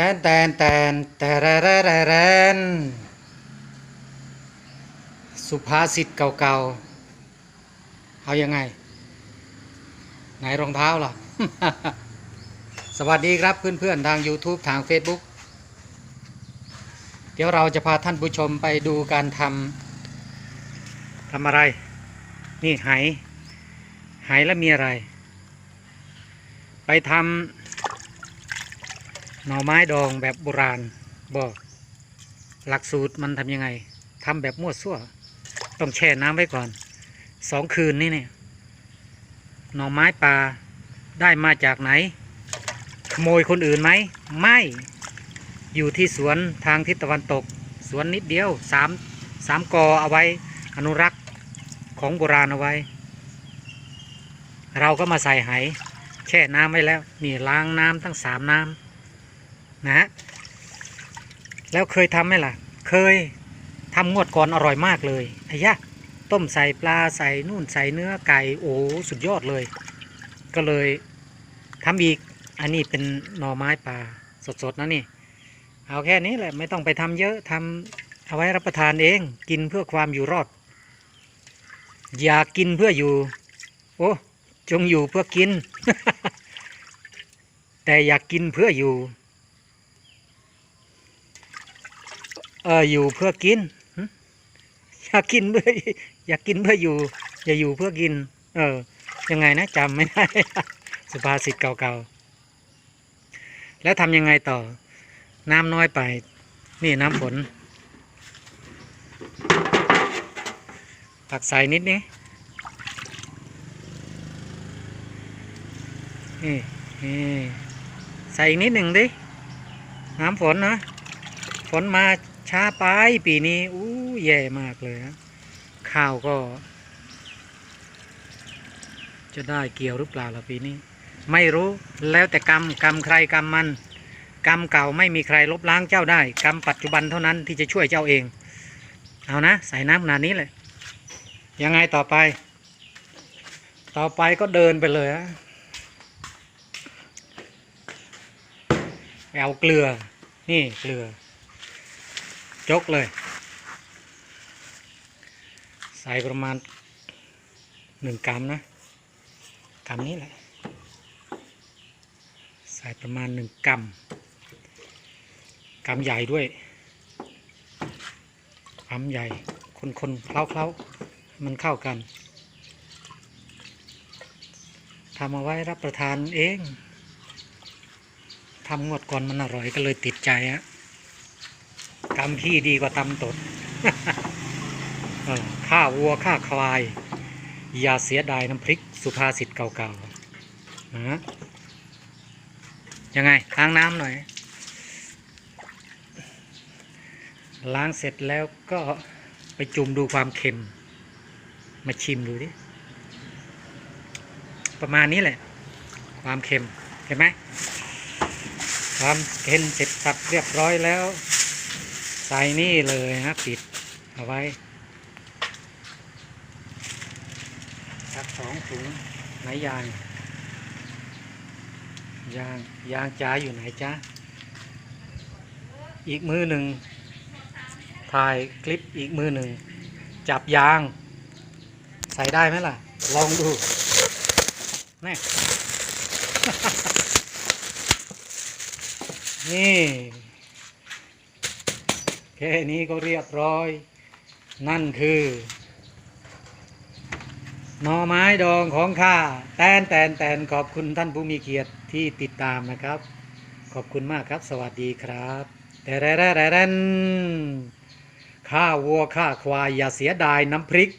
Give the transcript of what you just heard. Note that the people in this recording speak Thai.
ตนแตนแตนแต่แรแรแรแรนสุภาษิตเก่าๆ เอายังไง ไหนรองเท้าล่ะ สวัสดีครับเพื่อนๆ ทาง YouTube ทาง Facebook เดี๋ยวเราจะพาท่านผู้ชมไปดูการทำทำอะไร นี่ไหไหแล้วมีอะไร ไปทำ หน่อไม้ดองแบบโบราณบอกหลักสูตรมันทำยังไงทำแบบมั่วซั่ว ต้องแช่น้ำไว้ก่อนสองคืนนี่เนี่ยหน่อไม้ปลาได้มาจากไหน ขโมยคนอื่นไหม ไม่ อยู่ที่สวนทางทิศตะวันตก สวนนิดเดียวสามสามกอเอาไว้อนุรักษ์ของโบราณเอาไว้ เราก็มาใส่ไหแช่น้ำไว้แล้ว นี่ล้างน้ำทั้งสามน้ำ นะฮะแล้วเคยทำไหมล่ะ เคยทำงวดก่อนอร่อยมากเลยไอ้ยะต้มใส่ปลาใส่นู่นใส่เนื้อไก่โอ้สุดยอดเลย ก็เลยทำอีก อันนี้เป็นหน่อไม้ปลาสดๆนะนี่ เอาแค่นี้แหละไม่ต้องไปทำเยอะทำเอาไว้รับประทานเองกินเพื่อความอยู่รอด อย่ากินเพื่ออยู่ โอ้จงอยู่เพื่อกิน แต่อยากกินเพื่ออยู่ เอออยู่เพื่อกินอยากกินเพื่ออยากกินเพื่ออยู่ อย่าอยู่เพื่อกิน เออ ยังไงนะจำไม่ได้ สุภาษิตเก่าๆ แล้วทำยังไงต่อ น้ำน้อยไป นี่น้ำฝนตักใส่นิดนี้นี่นี่ใส่อีกนิดหนึ่งดิ น้ำฝนนะ ฝนมา ช้าไปปีนี้อู้แย่มากเลยนะข้าวก็ จะได้เกี่ยวหรือเปล่าล่ะปีนี้ ไม่รู้แล้วแต่กรรมกรรมใครกรรมมัน กรรมเก่าไม่มีใครลบล้างเจ้าได้ กรรมปัจจุบันเท่านั้นที่จะช่วยเจ้าเอง เอานะ ใส่น้ำขนาดนี้เลยยังไงต่อไป ต่อไปก็เดินไปเลยฮะเอาเกลือ นี่เกลือ จกเลย ใส่ประมาณหนึ่งกรัมนะกรัมนี้แหละ ใส่ประมาณหนึ่งกรัมกรัมใหญ่ด้วยกรัมใหญ่ คนๆเคล้าๆ มันเข้ากันทำเอาไว้รับประทานเองทำงวดก่อนมันอร่อยก็เลยติดใจฮะ กำพี่ดีกว่าตำตดเออฆ่าวัวฆ่าควาย อย่าเสียดายน้ำพริกสุภาษิตเก่าๆนะยังไงล้างน้ำหน่อย ล้างเสร็จแล้วก็ไปจุ่มดูความเค็ม มาชิมดูดิ ประมาณนี้แหละ ความเค็ม เห็นไหมทำเค็มเสร็จสับเรียบร้อยแล้ว ใส่นี่เลยนะปิดเอาไว้สักสองถุงไหนยาง ยาง ยางจ้าอยู่ไหนจ้าอีกมือหนึ่งถ่ายคลิปอีกมือหนึ่ง จับยาง ใส่ได้ไหมล่ะ ลองดูแน่นี่ แค่นี้ก็เรียบร้อย นั่นคือหน่อไม้ดองของข้าแตนแตนแตนขอบคุณท่านผู้มีเกียรติที่ติดตามนะครับ ขอบคุณมากครับ สวัสดีครับ แต่แรแรแรนข้าวัวข้าควายอย่าเสียดายน้ำพริก